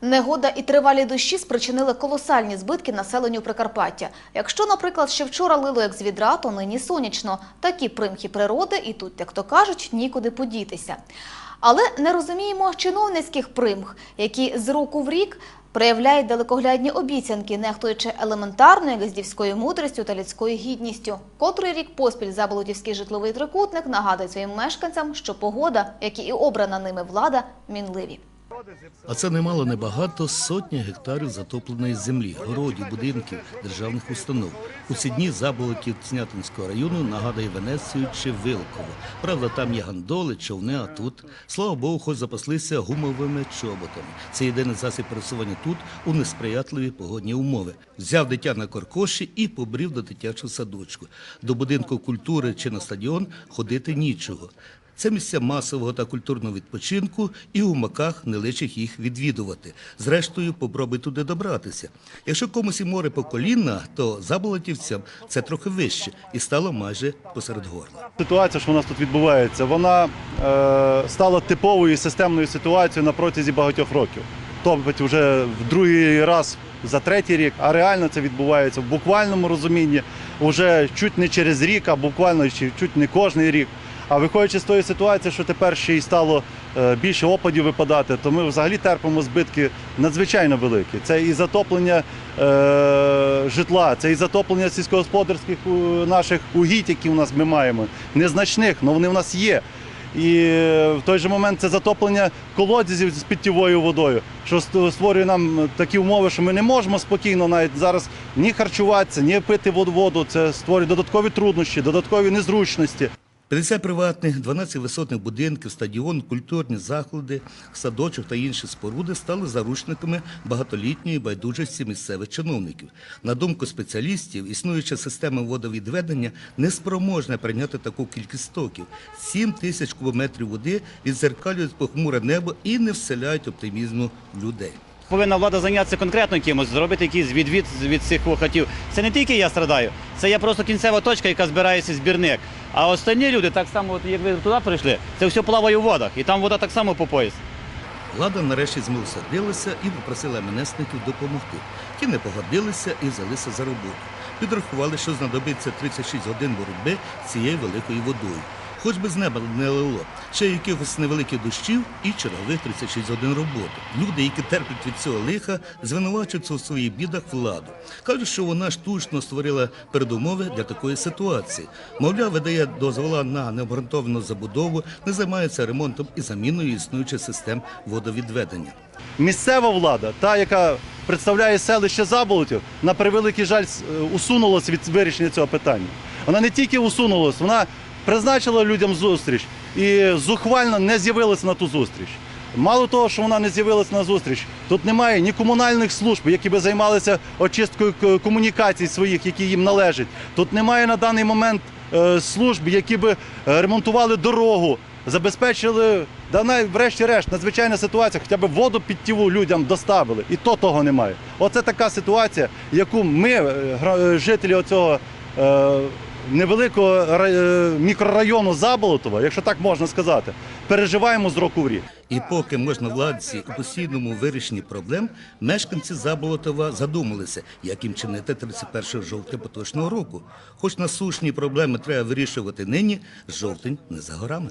Негода і тривалі дощі спричинили колосальні збитки населенню Прикарпаття. Якщо, наприклад, ще вчора лило як з відра, то нині сонячно. Такі примхи природи і тут, як то кажуть, нікуди подітися. Але не розуміємо чиновницьких примх, які з року в рік проявляють далекоглядні обіцянки, нехтуючи елементарною газдівською мудрістю та людською гідністю. Котрий рік поспіль Заболотівський житловий трикутник нагадує своїм мешканцям, що погода, як і обрана ними влада, мінливі. А це немало небагато сотні гектарів затопленої землі, городів, будинків, державних установ. У ці дні заболотів Цнятинського району нагадує Венецію чи Вилково. Правда, там є гандоли, човни, а тут, слава Богу, хоч запаслися гумовими чоботами. Це єдиний засіб пересування тут у несприятливі погодні умови. Взяв дитя на коркоші і побрів до дитячого садочку. До будинку культури чи на стадіон ходити нічого. Це місця масового та культурного відпочинку, і у маках не личих їх відвідувати. Зрештою, попробуй туди добратися. Якщо комусь і море по коліна, то заболотівцям це трохи вище і стало майже посеред горла. Ситуація, що у нас тут відбувається, вона е, стала типовою системною ситуацією на протязі багатьох років. Тобто вже в другий раз за третій рік, а реально це відбувається в буквальному розумінні, вже чуть не через рік, а буквально чуть не кожний рік. А виходячи з тої ситуації, що тепер ще й стало е, більше опадів випадати, то ми взагалі терпимо збитки надзвичайно великі. Це і затоплення е, житла, це і затоплення сільськогосподарських наших угідь, які у нас ми маємо. Незначних, але вони в нас є. І е, в той же момент це затоплення колодязів з питтєвою водою, що створює нам такі умови, що ми не можемо спокійно навіть зараз ні харчуватися, ні пити воду. воду. Це створює додаткові труднощі, додаткові незручності. 50 приватних, 12 висотних будинків, стадіон, культурні заклади, садочок та інші споруди стали заручниками багатолітньої байдужості місцевих чиновників. На думку спеціалістів, існуюча система водовідведення неспроможна прийняти таку кількість стоків. 7 тисяч кубометрів води відзеркалюють похмуре небо і не вселяють оптимізму людей. Повинна влада зайнятися конкретно кимось, зробити якийсь відвід від цих хатів. Це не тільки я страдаю, це є просто кінцева точка, яка збирається збірник. А останні люди, так само, як ви туди прийшли, це все плаває у водах, і там вода так само по пояс. Влада нарешті змилосердилася і попросила МНСників допомогти. Ті не погодилися і взялися за роботу. Підрахували, що знадобиться 36 годин боротьби з цією великою водою. Хоч би з неба не лило, ще якихось невеликих дощів і чергових 36 годин роботи. Люди, які терплять від цього лиха, звинувачуються у своїх бідах владу. Кажуть, що вона штучно створила передумови для такої ситуації. Мовляв, видає дозвола на необґрунтовану забудову, не займається ремонтом і заміною існуючих систем водовідведення. Місцева влада, та, яка представляє селище Заболотів, на превеликий жаль усунулася від вирішення цього питання. Вона не тільки усунулася, вона призначила людям зустріч і зухвально не з'явилася на ту зустріч. Мало того, що вона не з'явилася на зустріч, тут немає ні комунальних служб, які би займалися очисткою комунікацій своїх, які їм належать. Тут немає на даний момент е, служб, які би е, ремонтували дорогу, забезпечили, да врешті-решт, надзвичайна ситуація, хоча б воду підтіву людям доставили. І то того немає. Оце така ситуація, яку ми, е, жителі оцього невеликого е, мікрорайону Заболотова, якщо так можна сказати, переживаємо з року в рік. І поки можна владці у постійному вирішенні проблем, мешканці Заболотова задумалися, як їм чинити 31 жовтня поточного року. Хоч насущні проблеми треба вирішувати нині, жовтень не за горами.